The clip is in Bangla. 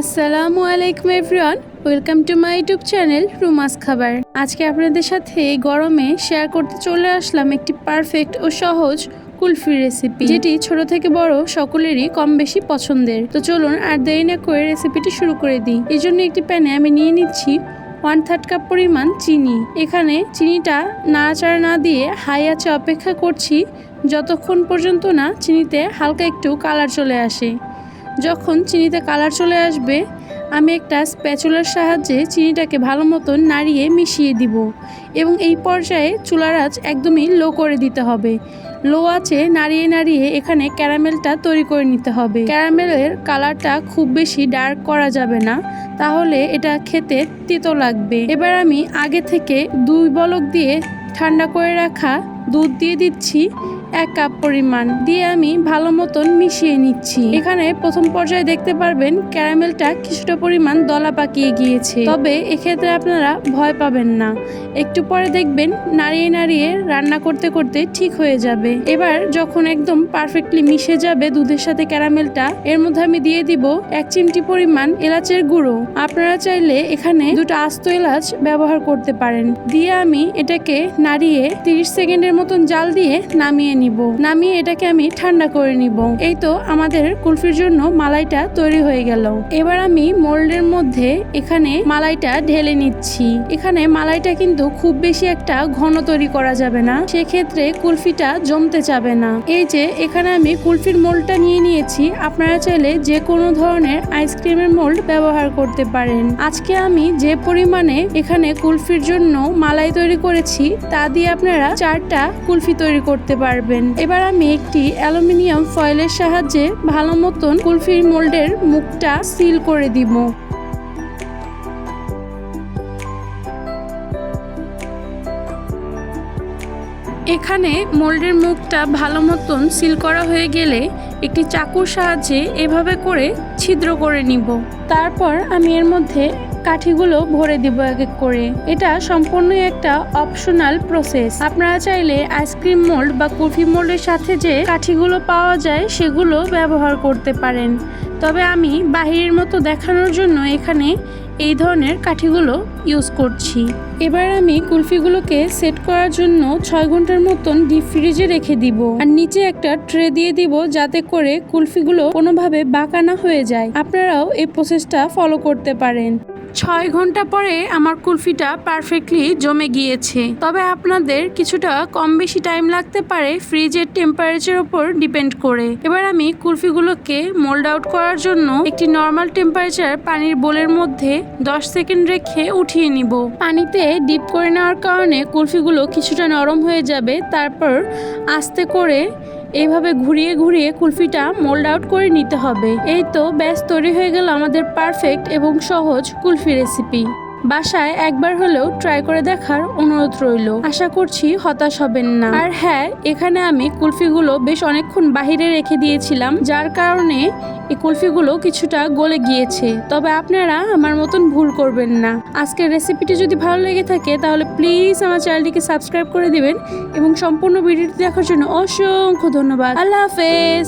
আসসালামু আলাইকুম everyone, welcome to my YouTube channel Ruma's খাবার। আজকে আপনাদের সাথে গরমে শেয়ার করতে চলে আসলাম একটি পারফেক্ট ও সহজ কুলফি রেসিপি, যেটি ছোট থেকে বড় সকলেরই কম বেশি পছন্দের। তো চলুন আর দেরি না করে রেসিপিটি শুরু করে দিই। এই জন্য একটি প্যানে আমি নিয়ে নিচ্ছি ওয়ান থার্ড কাপ পরিমাণ চিনি। এখানে চিনিটা নাড়াচাড়া না দিয়ে হাই আছে অপেক্ষা করছি, যতক্ষণ পর্যন্ত না চিনিতে হালকা একটু কালার চলে আসে। যখন চিনিতে কালার চলে আসবে, আমি একটা স্প্যাচুলার সাহায্যে চিনিটাকে ভালো মতন নাড়িয়ে মিশিয়ে দিব এবং এই পর্যায়ে চুলার আঁচ একদমই লো করে দিতে হবে। লো আছে নাড়িয়ে নাড়িয়ে এখানে ক্যারামেলটা তৈরি করে নিতে হবে। ক্যারামেলের কালারটা খুব বেশি ডার্ক করা যাবে না, তাহলে এটা খেতে তেতো লাগবে। এবার আমি আগে থেকে দুই বলক দিয়ে ঠান্ডা করে রাখা দুধ দিয়ে দিচ্ছি। এক কাপ পরিমাণ। দিয়ে আমি ভালো মতন মিশিয়ে নিচ্ছি। এখানে প্রথম পর্যায়ে দেখতে পারবেন ক্যারামেলটা কিছুটা পরিমাণ দলা পাকিয়ে গিয়েছে। তবে এক্ষেত্রে আপনারা ভয় পাবেন না। একটু পরে দেখবেন নাড়িয়ে নাড়িয়ে রান্না করতে করতে ঠিক হয়ে যাবে। এবার যখন একদম পারফেক্টলি মিশে যাবে দুধের সাথে ক্যারামেলটা, এর মধ্যে আমি দিয়ে দিব এক চিমটি পরিমাণ এলাচের গুঁড়ো। আপনারা চাইলে এখানে দুটো আস্ত এলাচ ব্যবহার করতে পারেন। দিয়ে আমি এটাকে নাড়িয়ে 30 সেকেন্ডের মতন জাল দিয়ে নামিয়ে নিব। নামিয়ে এটাকে আমি ঠান্ডা করে নিব। এই তো আমাদের কুলফির জন্য মালাইটা তৈরি হয়ে গেল। এবার আমি মোল্ডের মধ্যে এখানে মালাইটা ঢেলে নিচ্ছি। এখানে মালাইটা কিন্তু খুব বেশি একটা ঘন তৈরি করা যাবে না। সেক্ষেত্রে কুলফিটা জমতে যাবে না। এই যে এখানে আমি কুলফির মোল্ডটা নিয়ে নিয়েছি। আপনারা চাইলে যে কোনো ধরনের আইসক্রিমের মোল্ড ব্যবহার করতে পারেন। আজকে আমি যে পরিমাণে এখানে কুলফির জন্য মালাই তৈরি করেছি, তা দিয়ে আপনারা চারটা কুলফি তৈরি করতে পারবেন। এবার আমি একটি অ্যালুমিনিয়াম ফয়েলের সাহায্যে ভালো মতন কুলফির মোল্ডের মুখটা সিল করে দিব। এখানে মোল্ডের মুখটা ভালো মতন সিল করা হয়ে গেলে একটি চাকুর সাহায্যে এভাবে করে ছিদ্র করে নিব। তারপর আমি এর মধ্যে কাঠিগুলো ভরে দিব এক এক করে। এটা সম্পূর্ণ একটা অপশনাল প্রসেস আপনারা চাইলে আইসক্রিম মোল্ড বা কফি মোল্ডের সাথে যে কাঠিগুলো পাওয়া যায়, সেগুলো ব্যবহার করতে পারেন। তবে আমি বাহিরের মতো দেখানোর জন্য এখানে এই ধরনের কাঠিগুলো ইউজ করছি। এবার আমি কুলফিগুলোকে সেট করার জন্য ছয় ঘণ্টার মতন ডিপ ফ্রিজে রেখে দিব। আর নিচে একটা ট্রে দিয়ে দিব যাতে করে কুলফিগুলো কোনোভাবে বাঁকা না হয়ে যায়। আপনারাও এই প্রসেসটা ফলো করতে পারেন। ছয় ঘণ্টা পরে আমার কুলফিটা পারফেক্টলি জমে গিয়েছে। তবে আপনাদের কিছুটা কম বেশি টাইম লাগতে পারে ফ্রিজের টেম্পারেচার উপর ডিপেন্ড করে। এবার আমি কুলফিগুলোকে মোল্ড আউট করার জন্য একটি নর্মাল টেম্পারেচার পানির বোলের মধ্যে 10 সেকেন্ড রেখে উঠিয়ে নিব। পানিতে ডিপ করে নেওয়ার কারণে কুলফিগুলো কিছুটা নরম হয়ে যাবে, তারপর আস্তে করে এইভাবে ঘুরিয়ে ঘুরিয়ে কুলফিটা মোল্ড আউট করে নিতে হবে। এই তো ব্যাস, তৈরি হয়ে গেল আমাদের পারফেক্ট এবং সহজ কুলফি রেসিপি বাসায় একবার হলেও ট্রাই করে দেখার অনুরোধ রইল। আশা করছি হতাশ হবেন না। আর হ্যাঁ এখানে আমি কুলফিগুলো বেশ অনেকক্ষণ বাহিরে রেখে দিয়েছিলাম, যার কারণে এই কুলফিগুলো কিছুটা গলে গিয়েছে। তবে আপনারা আমার মতন ভুল করবেন না। আজকের রেসিপিটি যদি ভালো লেগে থাকে, তাহলে প্লিজ আমার চ্যানেলটিকে সাবস্ক্রাইব করে দিবেন এবং সম্পূর্ণ ভিডিওটি দেখার জন্য অসংখ্য ধন্যবাদ। আল্লাহ হাফেজ!